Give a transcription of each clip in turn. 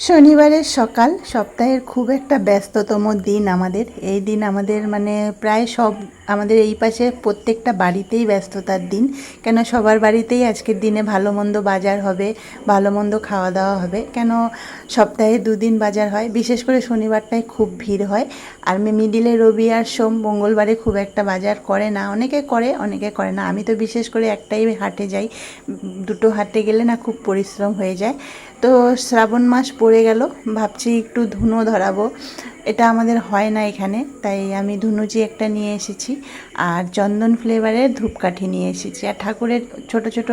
শনিবারের সকাল সপ্তাহের খুব একটা ব্যস্ততম দিন আমাদের। এই দিন আমাদের মানে প্রায় সব আমাদের এই পাশে প্রত্যেকটা বাড়িতেই ব্যস্ততার দিন। কেন সবার বাড়িতেই আজকের দিনে ভালো মন্দ বাজার হবে, ভালো মন্দ খাওয়া দাওয়া হবে। কেন সপ্তাহে দুদিন বাজার হয়? বিশেষ করে শনিবারটায় খুব ভিড় হয়। আর মিডিলে রবি আর সোম মঙ্গলবারে খুব একটা বাজার করে না। অনেকে করে অনেকে করে না। আমি তো বিশেষ করে একটাই হাটে যাই। দুটো হাটে গেলে না খুব পরিশ্রম হয়ে যায়। তো শ্রাবণ মাস পড়ে গেল। ভাবছি একটু ধুনো ধরাবো। এটা আমাদের হয় না এখানে, তাই আমি ধুনুচি একটা নিয়ে এসেছি আর চন্দন ফ্লেভারের ধূপকাঠি নিয়ে এসেছি। আর ঠাকুরের ছোট ছোট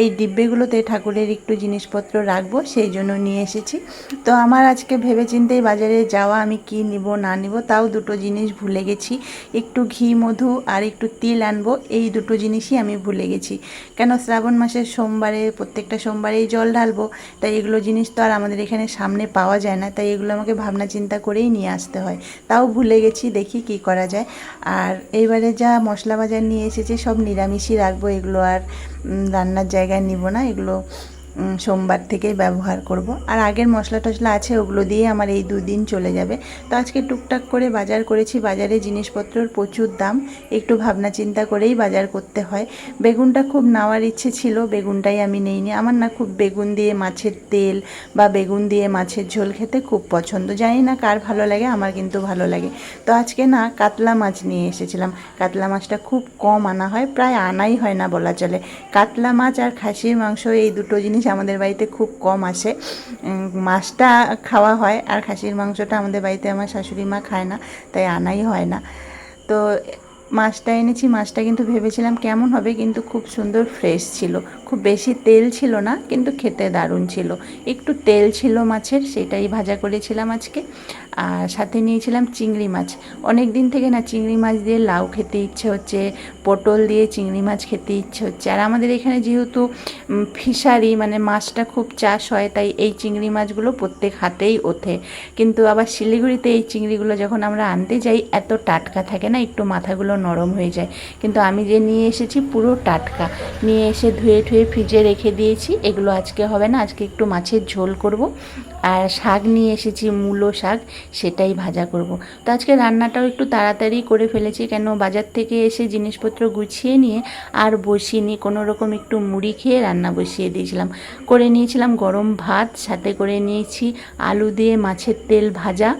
এই ডিব্বেগুলোতে ঠাকুরের একটু জিনিসপত্র রাখব, সেই জন্য নিয়ে এসেছি। তো আমার আজকে ভেবে চিন্তেই বাজারে যাওয়া আমি কি নিব, না নিব, তাও দুটো জিনিস ভুলে গেছি। একটু ঘি, মধু আর একটু তিল আনব, এই দুটো জিনিসই আমি ভুলে গেছি। কেন শ্রাবণ মাসের সোমবারে, প্রত্যেকটা সোমবারেই জল ঢালবো, তাই এগুলো জিনিস তো আর আমাদের এখানে সামনে পাওয়া যায় না, তাই এগুলো আমাকে ভাবনা চিন্তা করেই নিয়ে আসতে হয়। তাও ভুলে গেছি, দেখি কি করা যায়। আর এইবারে যা মশলা বাজার নিয়ে এসেছি, সব নিরামিষই রাখব। এগুলো আর রান্নার জায়গায় নিব না। এগুলো সোমবার থেকেই ব্যবহার করব। আর আগের মশলা টশলা আছে, ওগুলো দিয়ে আমার এই দুদিন চলে যাবে। তো আজকে টুকটাক করে বাজার করেছি। বাজারে জিনিসপত্রর প্রচুর দাম। একটু ভাবনা চিন্তা করেই বাজার করতে হয়। বেগুনটা খুব নেওয়ার ইচ্ছে ছিল, বেগুনটাই আমি নেইনি। আমার না খুব বেগুন দিয়ে মাছের তেল বা বেগুন দিয়ে মাছের ঝোল খেতে খুব পছন্দ। জানি না কার ভালো লাগে, আমার কিন্তু ভালো লাগে। তো আজকে না কাতলা মাছ নিয়ে এসেছিলাম। কাতলা মাছটা খুব কম আনা হয়, প্রায় আনাই হয় না বলা চলে। কাতলা মাছ আর খাসির মাংস এই দুটো জিনিস আমাদের বাড়িতে খুব কম আসে। মাছটা খাওয়া হয় আর খাসির মাংসটা আমাদের বাড়িতে আমার শাশুড়ি মা খায় না, তাই আনাই হয় না। তো মাছটা এনেছি, মাছটা কিন্তু ভেবেছিলাম কেমন হবে, কিন্তু খুব সুন্দর ফ্রেশ ছিল। খুব বেশি তেল ছিল না, কিন্তু খেতে দারুণ ছিল। একটু তেল ছিল মাছের, সেটাই ভাজা করেছিলাম আজকে। আর সাথে নিয়েছিলাম চিংড়ি মাছ। অনেক দিন থেকে না চিংড়ি মাছ দিয়ে লাউ খেতে ইচ্ছে হচ্ছে, পটল দিয়ে চিংড়ি মাছ খেতে ইচ্ছে হচ্ছে। আর আমাদের এখানে যেহেতু ফিশারি মানে মাছটা খুব চাষ হয়, তাই এই চিংড়ি মাছগুলো প্রত্যেক হাতেই ওঠে। কিন্তু আবার শিলিগুড়িতে এই চিংড়িগুলো যখন আমরা আনতে যাই, এত টাটকা থাকে না, একটু মাথাগুলো নরম হয়ে যায়। কিন্তু আমি যে নিয়ে এসেছি পুরো টাটকা। নিয়ে এসে ধুয়ে ধুয়ে ফ্রিজে রেখে দিয়েছি। এগুলো আজকে হবে না আজকে একটু মাছের ঝোল করব। আর শাক নিয়ে এসেছি, মূলো শাক, সেটাই ভাজা করব। তো আজকে রান্নাটাও একটু তাড়াতাড়ি করে ফেলেছি, কেন বাজার থেকে এসে জিনিসপত্র গুছিয়ে নিয়ে আর বসিয়ে কোনো রকম একটু মুড়ি খেয়ে রান্না বসিয়ে দিয়েছিলাম। করে নিয়েছিলাম গরম ভাত, সাথে করে নিয়েছি আলু দিয়ে মাছের তেল ভাজা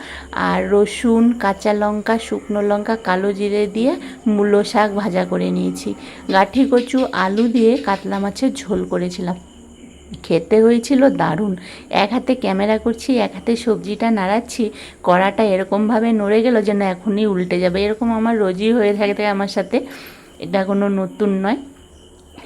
আর রসুন, কাঁচা লঙ্কা, শুকনো লঙ্কা, কালো জিরে দিয়ে মূলো শাক ভাজা করে নিয়েছি। গাঠি কচু, আলু দিয়ে কাতলা মাছের ঝোল করেছিলাম। খেতে হয়েছিল দারুণ। এক হাতে ক্যামেরা করছি, এক হাতে সবজিটা নাড়াচ্ছি, কড়াটা এরকমভাবে নড়ে গেল যেন এখনই উল্টে যাবে। এরকম আমার রোজই হয়ে থাকে আমার সাথে। এটা কোনো নতুন নয়।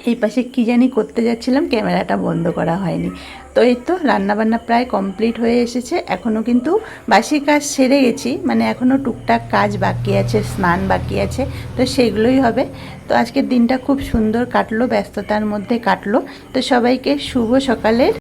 এই পাশে কী জানি করতে যাচ্ছিলাম, ক্যামেরাটা বন্ধ করা হয়নি। তো এই তো রান্নাবান্না প্রায় কমপ্লিট হয়ে এসেছে এখনও কিন্তু বাসি কাজ সেরে গেছি মানে এখনও টুকটাক কাজ বাকি আছে, স্নান বাকি আছে, তো সেগুলোই হবে। তো আজকের দিনটা খুব সুন্দর কাটলো, ব্যস্ততার মধ্যে কাটলো। তো সবাইকে শুভ সকালের